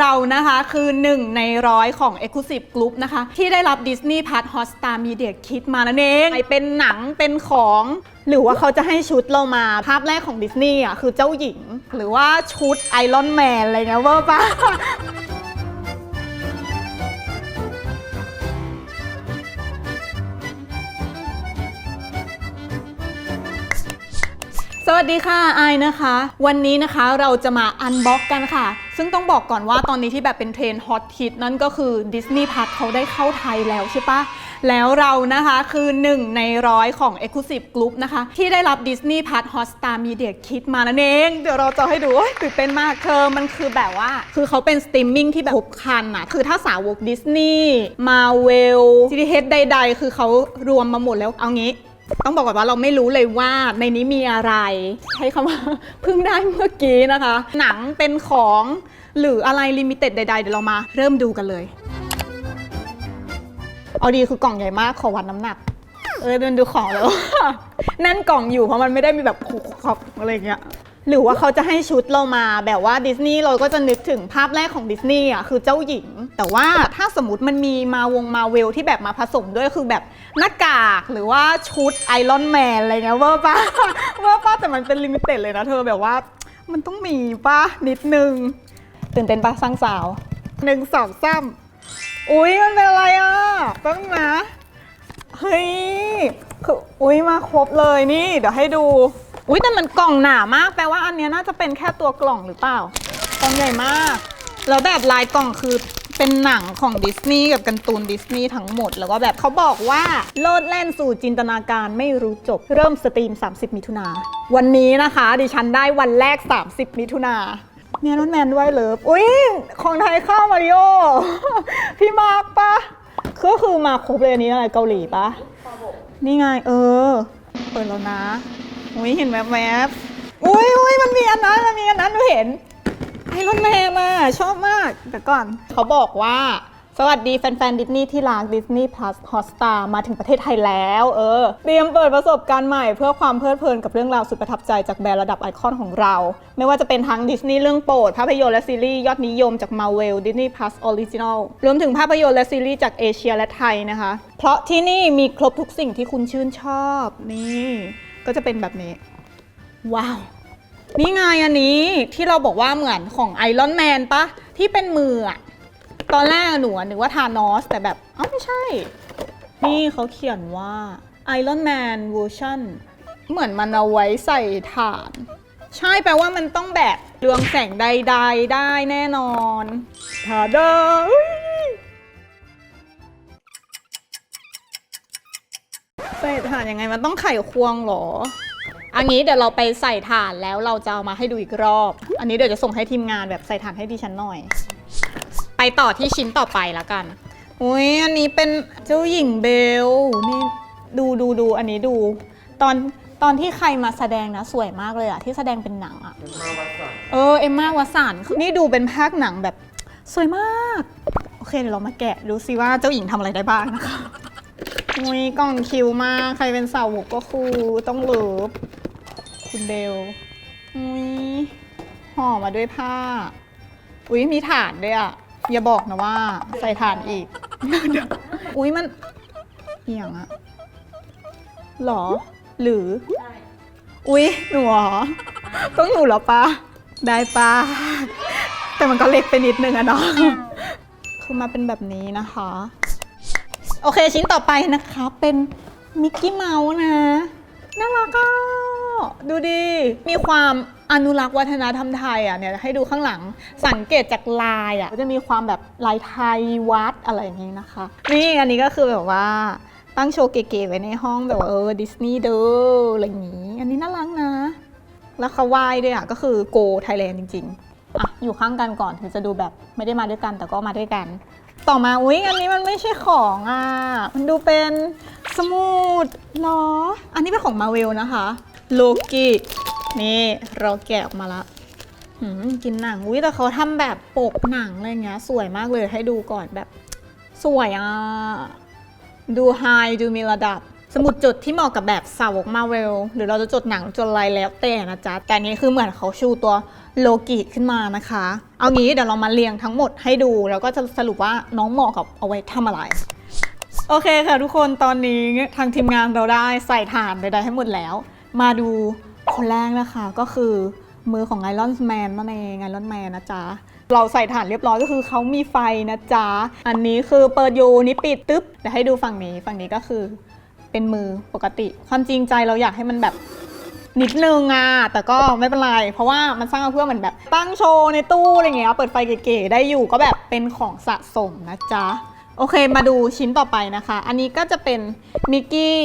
เรานะคะคือหนึ่งในร้อยของ Exclusive Group นะคะ ที่ได้รับ Disney Plus Hotstar Media Kit มานั่นเองเป็นหนังเป็นของ หรือว่าเขาจะให้ชุดเรามาภาพแรกของดิสนีย์อะคือเจ้าหญิง หรือว่าชุดไอรอนแมนอะไรเงี้ยเวอร์ปะ วัสดีค่ะไอายนะคะ วันนี้นะคะเราจะมาอันบ็อกกันค่ะ ซึ่งต้องบอกก่อนว่าตอนนี้ที่แบบเป็นเทรนฮอตฮิตนั่นก็คือ Disney Plus เขาได้เข้าไทยแล้วใช่ปะแล้วเรานะคะคือหนึ่งในร้อยของ Exclusive Group นะคะ ที่ได้รับ Disney Plus Hotstar Media Kit มานั่นเอง เดี๋ยวเราจะให้ดูตื่นเต้นมากเธอมันคือแบบว่า คือเขาเป็นสตรีมมิ่งที่แบบครบคันอะคือถ้าสาวกดิสนีย์มาเวลซีรีส์ใด ๆ คือเขารวมมาหมดแล้วเอางี้ ต้องบอกก่อนว่าเราไม่รู้เลยว่าในนี้มีอะไร ใช้คำว่า เพิ่งได้เมื่อกี้นะคะ หนังเป็นของหรืออะไรลิมิเต็ดใด ๆ เดี๋ยวเรามาเริ่มดูกันเลย เอาดีคือกล่องใหญ่มากขอวัดน้ำหนัก เออเดินดูของแล้ว แน่นกล่องอยู่เพราะมันไม่ได้มีแบบคุกคอกอะไรอย่างเงี้ย หรือว่าเขาจะให้ชุดเรามาแบบว่าดิสนีย์เราก็จะนึกถึงภาพแรกของดิสนีย์อะคือเจ้าหญิง แต่ว่าถ้าสมมติมันมีมาวงมาเวลที่แบบมาผสมด้วยคือแบบหน้ากากหรือว่าชุดไอรอนแมนอะไรเงี้ยเวอร์ป้าเวอร์ป้าแต่มันเป็นลิมิเต็ดเลยนะเธอแบบว่ามันต้องมีป้านิดนึง ตื่นเต้นป้าสร้างสาวหนึ่งสองสามอุ๊ยมันเป็นอะไรอะแป๊บนึงนะเฮ้ยคืออุ้ยมาครบเลยนี่ เดี๋ยวให้ดู อุ้ยแต่มันกล่องหนามาก แปลว่าอันเนี้ยน่าจะเป็นแค่ตัวกล่องหรือเปล่ากล่องใหญ่มาก แล้วแบบลายกล่องคือเป็นหนังของดิสนีย์กับการ์ตูนดิสนีย์ทั้งหมด แล้วก็แบบเขาบอกว่าโลดแล่นสู่จินตนาการไม่รู้จบ เริ่มสตรีม 30 มิถุนา วันนี้นะคะ ดิฉันได้วันแรก 30 มิถุนาเนี่ยน้องแมนด้วยเลิฟอุ้ยของไทยเข้ามาริโอ พี่มาร์กปะก็คือมาครบเลยอันนี้อะไรเกาหลีปะนี่ไงเออ เปิดแล้วนะ อุ้ยเห็นแวบแวบอุ้ยอุ้ยมันมีอันนั้นมันมีอันนั้นหนูเห็นไอรอนแมนอะชอบมากแต่ก่อนเขาบอกว่า สวัสดีแฟนๆดิสนีย์ที่รัก Disney Plus Hotstar มาถึงประเทศไทยแล้ว เออ เตรียมเปิดประสบการณ์ใหม่เพื่อความเพลิดเพลินกับเรื่องราวสุดประทับใจจากแบรนด์ระดับไอคอนของเรา ไม่ว่าจะเป็นทั้งดิสนีย์เรื่องโปรด ภาพยนตร์และซีรีส์ยอดนิยมจาก Marvel Disney Plus Original รวมถึงภาพยนตร์และซีรีส์จากเอเชียและไทยนะคะ เพราะที่นี่มีครบทุกสิ่งที่คุณชื่นชอบนี่ ก็จะเป็นแบบนี้ ว้าว นี่ไงอันนี้ที่เราบอกว่าเหมือนของไอรอนแมนปะที่เป็นมืออะตอนแรกหนูนึกว่าทานอส แต่แบบอ้าไม่ใช่ นี่เขาเขียนว่า Iron Man Version เหมือนมันเอาไว้ใส่ถ่าน ใช่แปลว่ามันต้องแบบเรืองแสงใด ๆ ได้แน่นอนทาดา ใส่ถ่านยังไงมันต้องไขควงเหรอ อันนี้เดี๋ยวเราไปใส่ถ่านแล้วเราจะเอามาให้ดูอีกรอบ อันนี้เดี๋ยวจะส่งให้ทีมงานแบบใส่ถ่านให้ดิฉันหน่อย ไปต่อที่ชิ้นต่อไปแล้วกัน อุ้ยอันนี้เป็นเจ้าหญิงเบลนี่ดูดูดูอันนี้ดู ตอนตอนที่ใครมาแสดงนะสวยมากเลยอะที่แสดงเป็นหนังอะเออเอมมาวัสันนี่ดูเป็นภาคหนังแบบสวยมาก โอเคเดี๋ยวเรามาแกะดูซิว่าเจ้าหญิงทำอะไรได้บ้างนะคะ อุ้ยกล่องคิวมาก ใครเป็นสาวกก็คือต้องเลิฟคุณเบลอุ้ยห่อมาด้วยผ้า อุ้ยมีถ่านด้วยอะ อย่าบอกนะว่า ใส่ถ่านอีก อุ้ยมันเอียงอะหรอ หรือ อุ้ยหนูหรอ ต้องหนูหรอปะได้ปะแต่มันก็เล็กไปนิดนึงอะเนาะคือมาเป็นแบบนี้นะคะ โอเคชิ้นต่อไปนะคะ เป็นมิกกี้เมาส์นะน่ารักอะดูดิมีความอนุรักษ์วัฒนธรรมไทยอะเนี่ยให้ดูข้างหลังสังเกตจากลายอะก็จะมีความแบบลายไทยวัดอะไรอย่างนี้นะคะ นี่อันนี้ก็คือแบบว่าตั้งโชว์เก๋ๆไว้ในห้องแบบว่าเออดิสนีย์เด้ออะไรอย่างนี้ อันนี้น่ารักนะ แล้วเขาไหว้ด้วยอะก็คือโกไทยแลนด์จริง ๆ อะ อยู่ข้างกันก่อนถึงจะดูแบบไม่ได้มาด้วยกันแต่ก็มาด้วยกัน ต่อมาอุ๊ยอันนี้มันไม่ใช่ของอะ มันดูเป็นสมุดเหรออันนี้เป็นของมาเวลนะคะโลกินี่เราแกะออกมาละหืมกินหนังอุ้ยแต่เขาทำแบบปกหนังอะไรเงี้ย สวยมากเลยให้ดูก่อนแบบ สวยอะ ดูไฮดูมีระดับ สมุดจดที่เหมาะกับแบบสาวกมาเวล หรือเราจะจดหนังจดอะไรแล้วแต่นะจ๊ะ แต่อันนี้คือเหมือนเขาชูตัวโลกิขึ้นมานะคะ เอางี้เดี๋ยวเรามาเรียงทั้งหมดให้ดู แล้วก็จะสรุปว่าน้องเหมาะกับเอาไว้ทำอะไร โอเคค่ะทุกคนตอนนี้ทางทีมงานเราได้ใส่ฐานใดๆให้หมดแล้ว มาดูคนแรกนะคะก็คือมือของไอรอนแมนนั่นเองไอรอนแมนนะจ๊ะ เราใส่ฐานเรียบร้อยก็คือเขามีไฟนะจ๊ะ อันนี้คือเปิดอยู่นี่ปิดตึ๊บเดี๋ยวให้ดูฝั่งนี้ฝั่งนี้ก็คือ เป็นมือปกติ ความจริงใจเราอยากให้มันแบบนิดนึงอะแต่ก็ไม่เป็นไร เพราะว่ามันสร้างมาเพื่อเหมือนแบบ ตั้งโชว์ในตู้อะไรเงี้ยเปิดไฟเก๋ๆได้อยู่ก็แบบเป็นของสะสมนะจ๊ะ โอเคมาดูชิ้นต่อไปนะคะ อันนี้ก็จะเป็นมิกกี้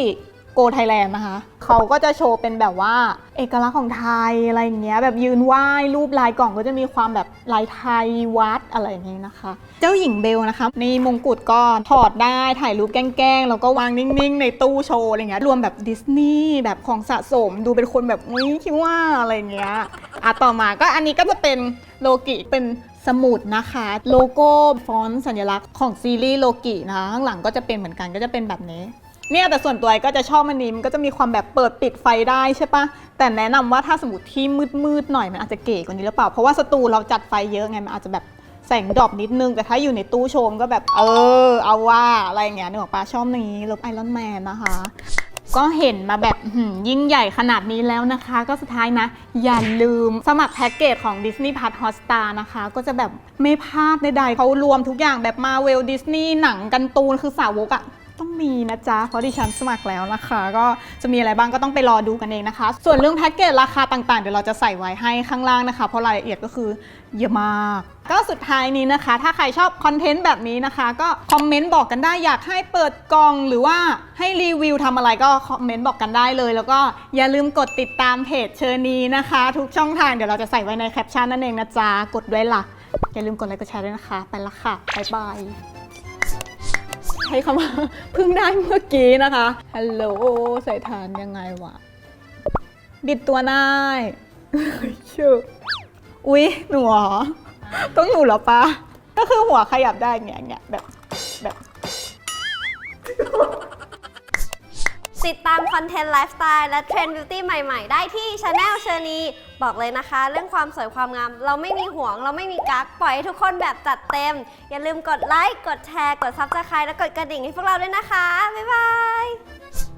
โกไทยแลนด์นะคะ เขาก็จะโชว์เป็นแบบว่า เอกลักษณ์ของไทยอะไรอย่างเงี้ยแบบยืนไหว้รูปลายกล่องก็จะมีความแบบลายไทยวัดอะไรอย่างเงี้ยนะคะ เจ้าหญิงเบลนะคะในมงกุฎก็ถอดได้ถ่ายรูปแกล้งๆแล้วก็วางนิ่งๆ ในตู้โชว์อะไรเงี้ยรวมแบบดิสนีย์แบบของสะสมดูเป็นคนแบบอุ้ยคิดว่าอะไรเงี้ยอะต่อมาก็อันนี้ก็จะเป็นโลกิเป็นสมุดนะคะ โลโก้ฟอนต์สัญลักษณ์ของซีรีส์โลกินะคะข้างหลังก็จะเป็นเหมือนกันก็จะเป็นแบบนี้ เนี่ยแต่ส่วนตัวไอ้ก็จะชอบมันนี้มันก็จะมีความแบบเปิดปิดไฟได้ใช่ปะแต่แนะนำว่าถ้าสมมติที่มืดๆหน่อยมันอาจจะเก๋กว่านี้หรือเปล่า เพราะว่าสตูเราจัดไฟเยอะไงมันอาจจะแบบแสงดรอปนิดนึง แต่ถ้าอยู่ในตู้โชมก็แบบเออ เอาว่าอะไรอย่างเงี้ยนึกออกปะชอบนี้ลบไอรอนแมนนะคะก็เห็นมาแบบยิ่งใหญ่ขนาดนี้แล้วนะคะ ก็สุดท้ายนะ อย่าลืมสมัครแพ็กเกจของ Disney Plus Hotstar นะคะ ก็จะแบบไม่พลาดใดๆเขารวมทุกอย่างแบบมาเวลดิสนีย์หนังกันตูนคือสาวกอะ ต้องมีนะจ๊ะ เพราะดิฉันสมัครแล้วนะคะ ก็จะมีอะไรบ้างก็ต้องไปรอดูกันเองนะคะ ส่วนเรื่องแพ็กเกจราคาต่างๆ เดี๋ยวเราจะใส่ไว้ให้ข้างล่างนะคะ เพราะรายละเอียดก็คือเยอะมาก ก็สุดท้ายนี้นะคะ ถ้าใครชอบคอนเทนต์แบบนี้นะคะ ก็คอมเมนต์บอกกันได้อยากให้เปิดกล่องหรือว่าให้รีวิวทำอะไรก็คอมเมนต์บอกกันได้เลย แล้วก็อย่าลืมกดติดตามเพจเชอร์นีนะคะ ทุกช่องทางเดี๋ยวเราจะใส่ไว้ในแคปชั่นนั่นเองนะจ๊ะกดด้วยล่ะอย่าลืมกดไลค์กดแชร์ด้วยนะคะ ไปละค่ะบ๊ายบาย ช้คำว่าเพิ่งได้เมื่อกี้นะคะ ฮัลโหลใส่ฐานยังไงวะ บิดตัวได้ชื่ออุ๊ย หนูหรอ ต้องอยู่หรอปะก็คือหัวขยับได้เงี้ยเงี้ยแบบแบบติดตามคอนเทนต์ไลฟ์สไตล์และเทรนด์บิวตี้ใหม่ ๆ ได้ที่ช anel เชอร์นี บอกเลยนะคะ เรื่องความสวยความงาม เราไม่มีห่วง เราไม่มีกักปล่อยให้ทุกคนแบบจัดเต็ม อย่าลืมกดไลค์กดแชร์ กดซับสไครต์และกดกระดิ่งให้พวกเราด้วยนะคะ บ๊ายบาย